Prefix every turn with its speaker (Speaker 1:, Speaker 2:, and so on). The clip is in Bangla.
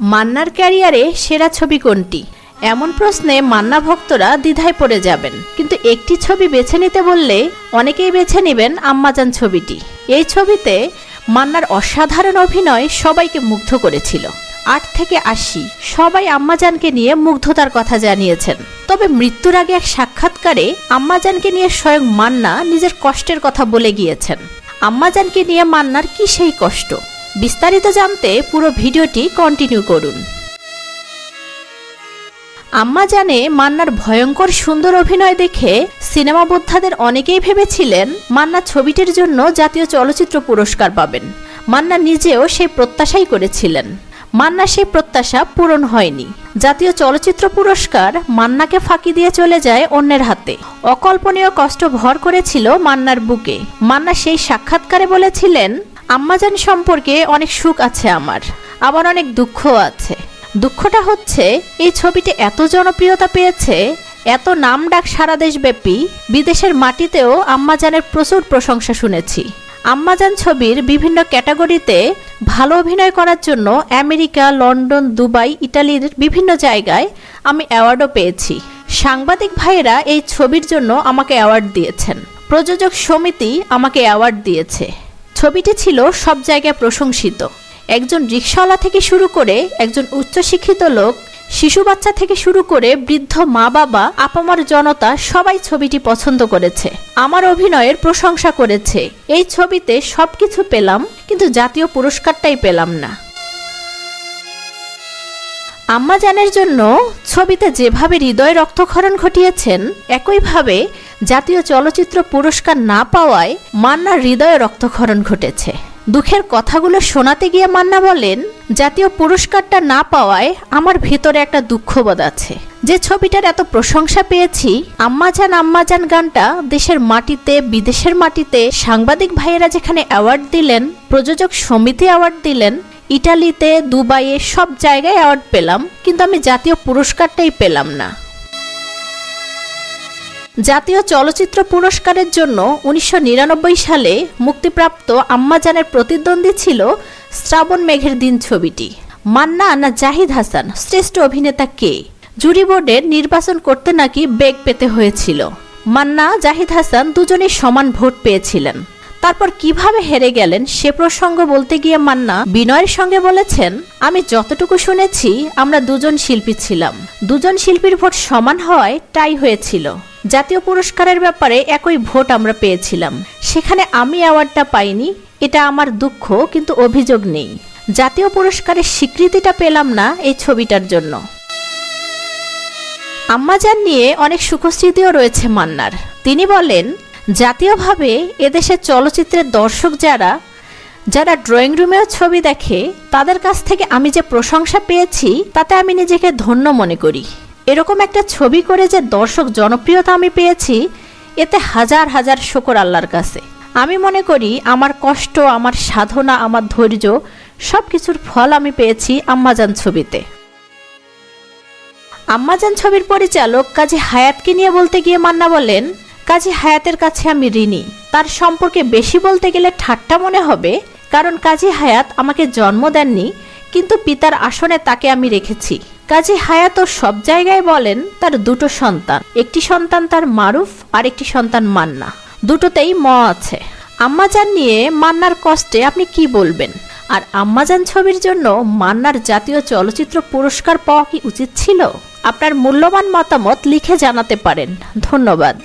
Speaker 1: মান্নার ক্যারিয়ারে সেরা ছবি কোনটি? এমন প্রশ্নে মান্না ভক্তরা দ্বিধায় পড়ে যাবেন। কিন্তু একটি ছবি বেছে নিতে বললে অনেকেই বেছে নেবেন আম্মাজান ছবিটি। এই ছবিতে মান্নার অসাধারণ অভিনয় সবাইকে মুগ্ধ করেছিল। আট থেকে আশি, সবাই আম্মাজানকে নিয়ে মুগ্ধতার কথা জানিয়েছেন। তবে মৃত্যুর আগে এক সাক্ষাৎকারে আম্মাজানকে নিয়ে স্বয়ং মান্না নিজের কষ্টের কথা বলে গিয়েছেন। আম্মাজানকে নিয়ে মান্নার কি সেই কষ্ট? বিস্তারিত জানতে পুরো ভিডিওটি কন্টিনিউ করুন। আম্মা জানে মান্নার ভয়ঙ্কর সুন্দর অভিনয় দেখে সিনেমা বোদ্ধাদের অনেকেই ভেবেছিলেন মান্না ছবিটির জন্য জাতীয় চলচ্চিত্র পুরস্কার পাবেন। মান্না নিজেও সেই প্রত্যাশাই করেছিলেন। মান্না সেই প্রত্যাশা পূরণ হয়নি। জাতীয় চলচ্চিত্র পুরস্কার মান্নাকে ফাঁকি দিয়ে চলে যায় অন্যের হাতে। অকল্পনীয় কষ্ট ভর করেছিল মান্নার বুকে। মান্না সেই সাক্ষাৎকারে বলেছিলেন আম্মাজান সম্পর্কে অনেক সুখ আছে আমার আবার অনেক দুঃখও আছে। দুঃখটা হচ্ছে, এই ছবিটি এত জনপ্রিয়তা পেয়েছে, এত নাম ডাক সারা দেশব্যাপী, বিদেশের মাটিতেও আম্মাজানের প্রচুর প্রশংসা শুনেছি। আম্মাজান ছবির বিভিন্ন ক্যাটাগরিতে ভালো অভিনয় করার জন্য আমেরিকা, লন্ডন, দুবাই ইটালির বিভিন্ন জায়গায় আমি অ্যাওয়ার্ডও পেয়েছি। সাংবাদিক ভাইয়েরা এই ছবির জন্য আমাকে অ্যাওয়ার্ড দিয়েছেন। প্রযোজক সমিতি আমাকে অ্যাওয়ার্ড দিয়েছে। ছবিটি ছিল সব জায়গায় প্রশংসিত। একজন রিক্সাওয়ালা থেকে শুরু করে একজন উচ্চশিক্ষিত লোক, শিশু বাচ্চা থেকে শুরু করে বৃদ্ধ মা বাবা, আপামার জনতা সবাই ছবিটি পছন্দ করেছে। আমার অভিনয়ের প্রশংসা করেছে। এই ছবিতে সবকিছু পেলাম, কিন্তু জাতীয় পুরস্কারটাই পেলাম না। আম্মা জানের জন্য ছবিতে যেভাবে হৃদয় রক্তক্ষরণ ঘটিয়েছেন একইভাবে জাতীয় চলচ্চিত্র পুরস্কার না পাওয়ায় মান্নার হৃদয় রক্তক্ষরণ ঘটেছে। দুঃখের কথাগুলো শোনাতে গিয়ে মান্না বলেন, জাতীয় পুরস্কারটা না পাওয়ায় আমার ভিতরে একটা দুঃখবোধ আছে। যে ছবিটার এত প্রশংসা পেয়েছি আম্মাজান আম্মাজান গানটা দেশের মাটিতে, বিদেশের মাটিতে সাংবাদিক ভাইয়েরা যেখানে অ্যাওয়ার্ড দিলেন, প্রযোজক সমিতি অ্যাওয়ার্ড দিলেন ইটালিতে, দুবাইয়ে সব জায়গায় অ্যাওয়ার্ড পেলাম, কিন্তু আমি জাতীয় পুরস্কারটাই পেলাম না। জাতীয় চলচ্চিত্র পুরস্কারের জন্য উনিশশো নিরানব্বই সালে মুক্তিপ্রাপ্ত আম্মাজানের প্রতিদ্বন্দ্বী ছিল শ্রাবণ মেঘের দিন ছবিটি। মান্না না জাহিদ হাসান, শ্রেষ্ঠ অভিনেতা কে? জুরি বোর্ডের নির্বাচন করতে নাকি বেগ পেতে হয়েছিল। মান্না, জাহিদ হাসান দুজনেই সমান ভোট পেয়েছিলেন। তারপর কীভাবে হেরে গেলেন সে প্রসঙ্গ বলতে গিয়ে মান্না বিনয়ের সঙ্গে বলেছেন, আমি যতটুকু শুনেছি, আমরা দুজন শিল্পী ছিলাম। দুজন শিল্পীর ভোট সমান হওয়ায় টাই হয়েছিল। জাতীয় পুরস্কারের ব্যাপারে একই ভোট আমরা পেয়েছিলাম। সেখানে আমি অ্যাওয়ার্ডটা পাইনি, এটা আমার দুঃখ, কিন্তু অভিযোগ নেই। জাতীয় পুরস্কারের স্বীকৃতিটা পেলাম না এই ছবিটার জন্য। আম্মাজান নিয়ে অনেক সুখস্মৃতিও রয়েছে মান্নার। তিনি বলেন জাতীয়ভাবে এদেশের চলচ্চিত্রের দর্শক যারা যারা ড্রয়িং রুমেও ছবি দেখে, তাদের কাছ থেকে আমি যে প্রশংসা পেয়েছি, তাতে আমি নিজেকে ধন্য মনে করি। এরকম একটা ছবি করে যে দর্শক জনপ্রিয়তা আমি পেয়েছি, এতে হাজার হাজার শকর আল্লাহর কাছে। আমি মনে করি আমার কষ্ট, আমার সাধনা, আমার ধৈর্য সব কিছুর ফল আমি পেয়েছি আম্মাজান ছবিতে। আম্মাজান ছবির পরিচালক কাজী হায়াতকে নিয়ে বলতে গিয়ে মান্না বলেন কাজী হায়াতের কাছে আমি ঋণী। তার সম্পর্কে বেশি বলতে গেলে ঠাট্টা মনে হবে, কারণ কাজী হায়াত আমাকে জন্ম দেননি, কিন্তু পিতার আসনে তাকে আমি রেখেছি। কাজী হায়াতও সব জায়গায় বলেন তার দুটো সন্তান, একটি সন্তান তার মারুফ আর একটি সন্তান মান্না। দুটোতেই ম আছে। আম্মাজান নিয়ে মান্নার কষ্টে আপনি কি বলবেন? আর আম্মাজান ছবির জন্য মান্নার জাতীয় চলচ্চিত্র পুরস্কার পাওয়া কি উচিত ছিল? আপনার মূল্যবান মতামত লিখে জানাতে পারেন। ধন্যবাদ।